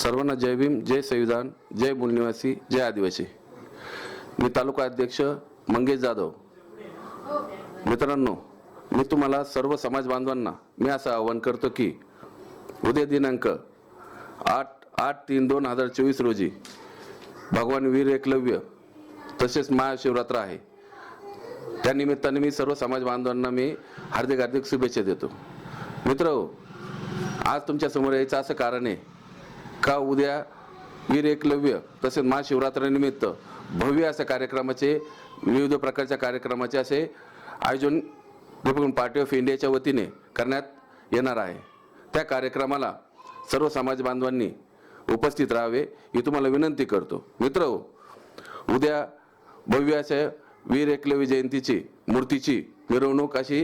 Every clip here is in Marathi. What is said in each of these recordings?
सर्वांना जय भीम जय संविधान जय मूलनिवासी जय आदिवासी. मी तालुका अध्यक्ष मंगेश जाधव. मित्रांनो मी तुम्हाला सर्व समाज बांधवांना मी असं आवाहन करतो की उद्या दिनांक आठ आठ तीन दोन हजार चोवीस रोजी भगवान वीर एकलव्य तसेच महाशिवरात्र आहे. त्या निमित्ताने मी सर्व समाज बांधवांना मी हार्दिक हार्दिक शुभेच्छा देतो. मित्र आज तुमच्यासमोर यायचं असं कारण आहे का उद्या वीर एकलव्य तसेच महाशिवरात्रीनिमित्त भव्य अशा कार्यक्रमाचे विविध प्रकारच्या कार्यक्रमाचे असे आयोजन रिपब्लिकन पार्टी ऑफ इंडियाच्या वतीने करण्यात येणार आहे. त्या कार्यक्रमाला सर्व समाज बांधवांनी उपस्थित राहावे ही तुम्हाला विनंती करतो. मित्र हो, उद्या भव्य अशा वीर एकलव्य जयंतीची मूर्तीची मिरवणूक अशी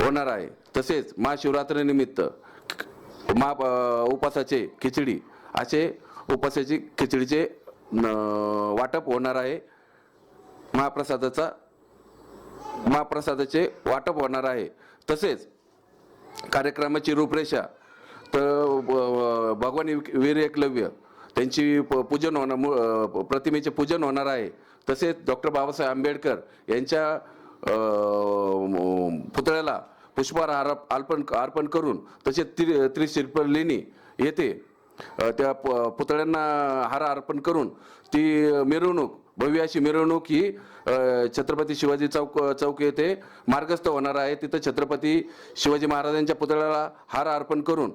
होणार आहे. तसेच महाशिवरात्रीनिमित्त मा उपासाचे खिचडी असे उपासाची खिचडीचे वाटप होणार आहे. महाप्रसादाचा महाप्रसादाचे वाटप होणार आहे. तसेच कार्यक्रमाची रूपरेषा तर भगवान वीर एकलव्य त्यांची प- पूजन होणार प्रतिमेचे पूजन होणार आहे. तसेच डॉक्टर बाबासाहेब आंबेडकर यांच्या पुतळ्याला पुष्पहार हार- अर्पण अर्पण करून तसेच त्रि त्रिशिल्पलेणी येथे त्या प- पुतळ्यांना हार अर्पण करून ती मिरवणूक भव्य अशी मिरवणूक ही छत्रपती शिवाजी चौक चौक येथे मार्गस्थ होणार आहे. तिथं छत्रपती शिवाजी महाराजांच्या पुतळ्याला हार अर्पण करून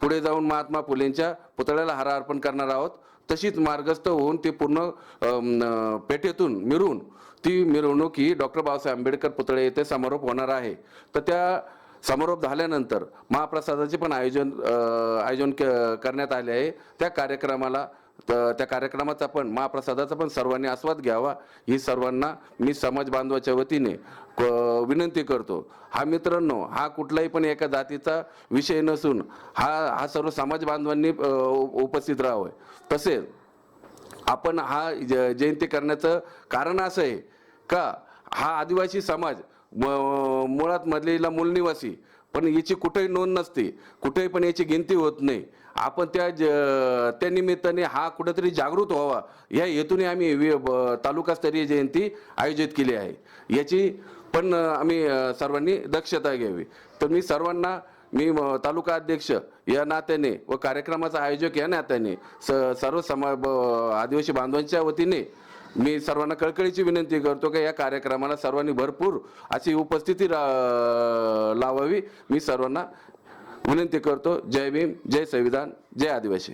पुढे जाऊन महात्मा फुलेंच्या पुतळ्याला हार अर्पण करणार आहोत. तशीच मार्गस्थ होऊन ते पूर्ण पेठेतून मिरून ती मिरवणूक ही डॉक्टर बाबासाहेब आंबेडकर पुतळे येथे समारोप होणार आहे. तर त्या समारोप झाल्यानंतर महाप्रसादाचे पण आयोजन आयोजन क- करण्यात आले आहे. त्या कार्यक्रमाला तर त्या कार्यक्रमाचा पण महाप्रसादाचा पण सर्वांनी आस्वाद घ्यावा. ही सर्वांना मी समाज बांधवाच्या वतीने विनंती करतो. हा मित्रांनो हा कुठलाही पण एका जातीचा विषय नसून हा हा सर्व समाज बांधवांनी उपस्थित राहावं. तसेच आपण हा जयंती करण्याचं कारण असं आहे का? हा आदिवासी समाज म- मुळात मधलेला मूलनिवासी पण याची कुठेही नोंद नसते. कुठेही पण याची गिनती होत नाही. आपण त्या ज त्या निमित्ताने हा कुठेतरी जागृत व्हावा. या हेतूने आम्ही वि- तालुकास्तरीय जयंती आयोजित केली आहे. याची पण आम्ही सर्वांनी दक्षता घ्यावी. तर मी सर्वांना मी तालुका अध्यक्ष या नात्याने व कार्यक्रमाचा आयोजक या नात्याने स सर्व समा ब- आदिवासी बांधवांच्या वतीने मी सर्वांना कळकळीची विनंती करतो की या कार्यक्रमाला सर्वांनी भरपूर अशी उपस्थिती रा- व्हावी मी सर्वांना विनंती करतो. जय भीम जय संविधान जय आदिवासी.